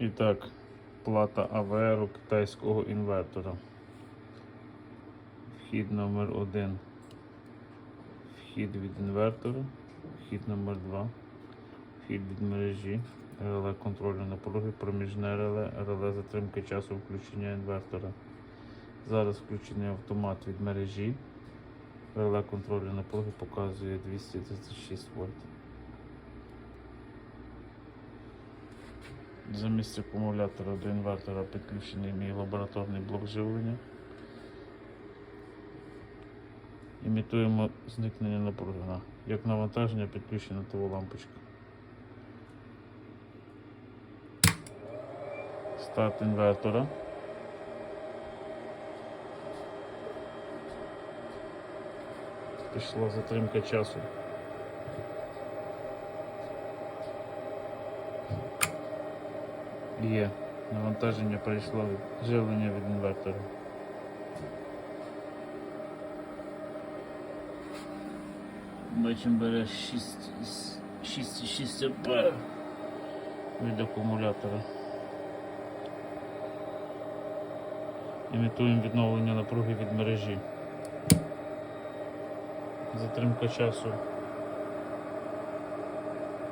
І так, плата АВР китайського інвертора. Вхід номер 1 Вхід від інвертора. Вхід номер 2 Вхід від мережі. Реле контролю напруги, проміжне реле, реле затримки часу включення інвертора. Зараз включений автомат від мережі. Реле контролю напруги показує 236 вольт. Замість акумулятора до інвертора підключений мій лабораторний блок живлення. Імітуємо зникнення напруги. Як навантаження підключена ТВ лампочка. Старт інвертора. Пішла затримка часу. Є. Навантаження прийшло живлення від інвертора. Бачимо бере 6,6 ампер від акумулятора. Імітуємо відновлення напруги від мережі. Затримка часу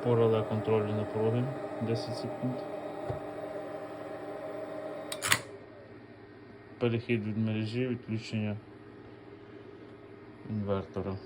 по реле контролю напруги 10 секунд. Перехід від мережі, відключення інвертора.